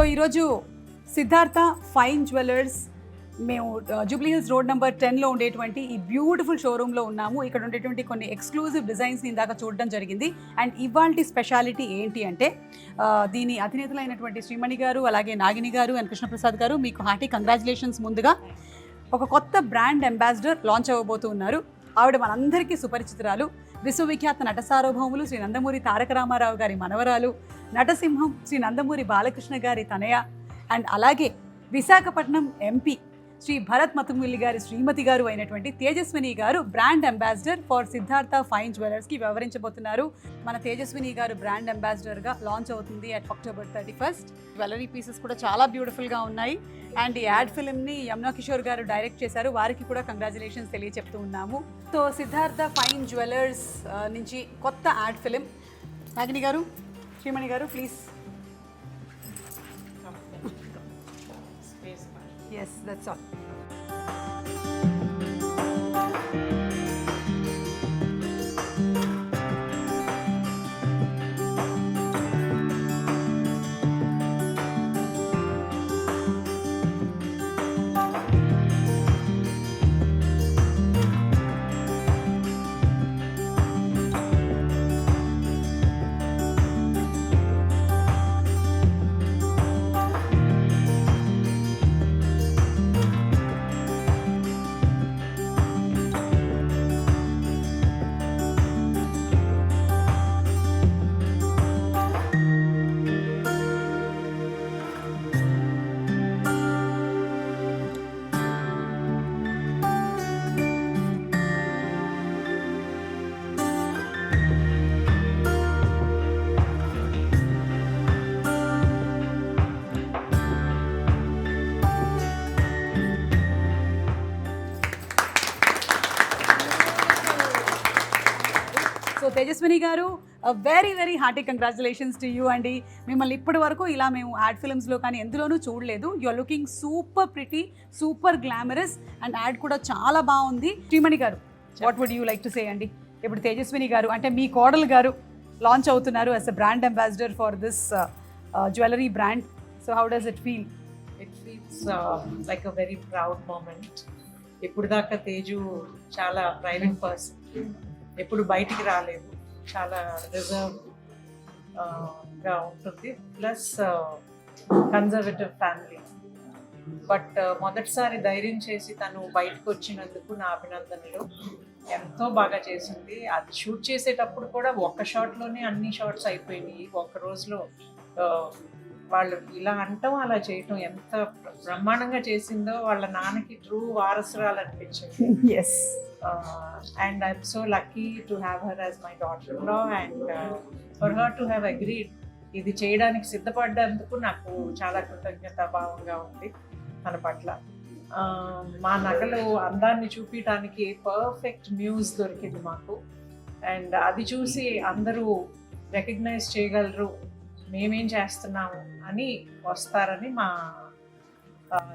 So ఈరోజు Siddhartha fine jewellers మేము Jubilee hills road number టెన్లో ఉండేటువంటి ఈ బ్యూటిఫుల్ షోరూంలో ఉన్నాము. ఇక్కడ ఉండేటువంటి కొన్ని ఎక్స్క్లూజివ్ డిజైన్స్ని ఇందాక చూడడం జరిగింది. అండ్ ఇవాల్టి స్పెషాలిటీ ఏంటి అంటే దీని అధినేతలైనటువంటి శ్రీమణి గారు అలాగే నాగిని గారు అండ్ కృష్ణప్రసాద్ గారు మీకు హార్టీ కంగ్రాచులేషన్స్ ముందుగా ఒక కొత్త బ్రాండ్ అంబాసిడర్ లాంచ్ అవ్వబోతూ ఉన్నారు. ఆవిడ మనందరికీ సుపరిచితురాలు. విశ్వవిఖ్యాత నట సార్వభౌములు శ్రీ నందమూరి తారక రామారావు గారి మనవరాలు నటసింహం శ్రీ నందమూరి బాలకృష్ణ గారి తనయ అండ్ అలాగే విశాఖపట్నం ఎంపీ శ్రీ భరత్ మతుమిల్లి గారి శ్రీమతి గారు అయినటువంటి తేజస్విని గారు brand ambassador for Siddhartha fine జ్యువెలర్స్కి వివరించబోతున్నారు. మన తేజస్విని గారు బ్రాండ్ అంబాసిడర్గా లాంచ్ అవుతుంది at October thirty first jewellery pieces కూడా చాలా బ్యూటిఫుల్గా ఉన్నాయి. అండ్ ఈ యాడ్ ఫిల్మ్ని యమునా కిషోర్ గారు డైరెక్ట్ చేశారు. వారికి కూడా కంగ్రాచులేషన్స్ తెలియచెప్తూ ఉన్నాము. సో సిద్ధార్థ ఫైన్ జ్యువెలర్స్ నుంచి కొత్త యాడ్ ఫిలిం నాగిని గారు శ్రీమణి గారు please yes that's all so Tejaswini గారు very very hearty congratulations to you అండి. మిమ్మల్ని ఇప్పటి వరకు ఇలా మేము యాడ్ ఫిల్మ్స్లో కానీ ఎందులోనూ చూడలేదు. Your looking super pretty super glamorous and ad కూడా చాలా బాగుంది. శ్రీమణి గారు what would you like to say అండి? ఇప్పుడు తేజస్విని గారు అంటే మీ కోడలు గారు లాంచ్ అవుతున్నారు as a brand ambassador for this jewellery brand so how does it feel it feels like a very proud moment ఇప్పుడు దాకా తేజు చాలా ప్రైవేట్ పర్సన్ ఎప్పుడు బయటికి రాలేదు. చాలా రిజర్వ్గా ఉంటుంది. ప్లస్ కన్జర్వేటివ్ ఫ్యామిలీ బట్ మొదటిసారి ధైర్యం చేసి తను బయటకు వచ్చినందుకు నా అభినందనలు. ఎంతో బాగా చేసింది. అది షూట్ చేసేటప్పుడు కూడా ఒక్క షాట్లోనే అన్ని షాట్స్ అయిపోయినాయి. ఒక్క రోజులో వాళ్ళు ఇలా అంటాం అలా చేయటం. ఎంత బ్రహ్మాండంగా చేసిందో వాళ్ళ నాన్నకి ట్రూ వారసురాలు అనిపించింది. Yes and I'm so lucky to have her as my డాటర్లో and for her to have agreed ఇది చేయడానికి సిద్ధపడ్డందుకు నాకు చాలా కృతజ్ఞత భావంగా ఉంది తన పట్ల. ఆ, మా నగలు అందాన్ని చూపించడానికి పర్ఫెక్ట్ మ్యూజ్ దొరికింది మాకు. అండ్ అది చూసి అందరూ రికగ్నైజ్ చేయగలరు మేమేం చేస్తున్నాము అని వస్తారని మా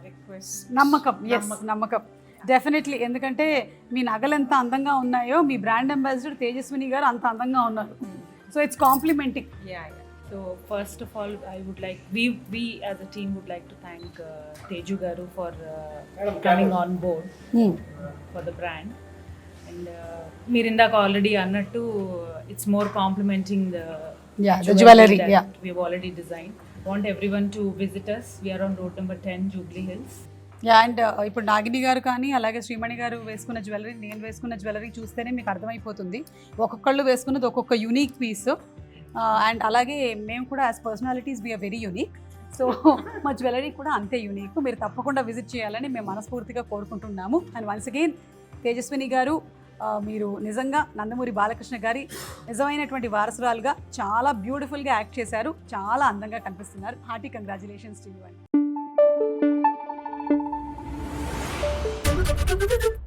రిక్వెస్ట్ నమ్మకం ఎస్ నమ్మకం. డెఫినెట్లీ ఎందుకంటే మీ నగలు ఎంత అందంగా ఉన్నాయో మీ బ్రాండ్ అంబాసిడర్ తేజస్విని గారు అంత అందంగా ఉన్నారు so it's complimenting yeah yeah So first of all, I would like we we as a team would like to thank uh, Teju Garu for uh, coming on board for the brand. And uh, మీరు ఇందాక already అన్నట్టు it's more complimenting the the jewellery designed. Want everyone to visit us. We are on road number 10, Jubilee Hills. Yeah and ఇప్పుడు నాగిని గారు కానీ అలాగే శ్రీమణి గారు వేసుకున్న jewellery నేను వేసుకున్న జ్యువెలరీ చూస్తేనే మీకు అర్థమైపోతుంది. ఒక్కొక్కళ్ళు వేసుకున్నది ఒక్కొక్క యూనిక్ పీస్ అండ్ అలాగే మేము కూడా as personalities we are very unique so మా జ్యువెలరీ కూడా అంతే యూనిక్ మీరు తప్పకుండా విజిట్ చేయాలని మేము మనస్ఫూర్తిగా కోరుకుంటున్నాము. అండ్ వన్స్ అగైన్ తేజస్విని గారు మీరు నిజంగా నందమూరి బాలకృష్ణ గారి నిజమైనటువంటి వారసురాలుగా చాలా బ్యూటిఫుల్గా యాక్ట్ చేశారు. చాలా అందంగా కనిపిస్తున్నారు. హార్టీ కంగ్రాచులేషన్స్ టు యూ అండి Thank you.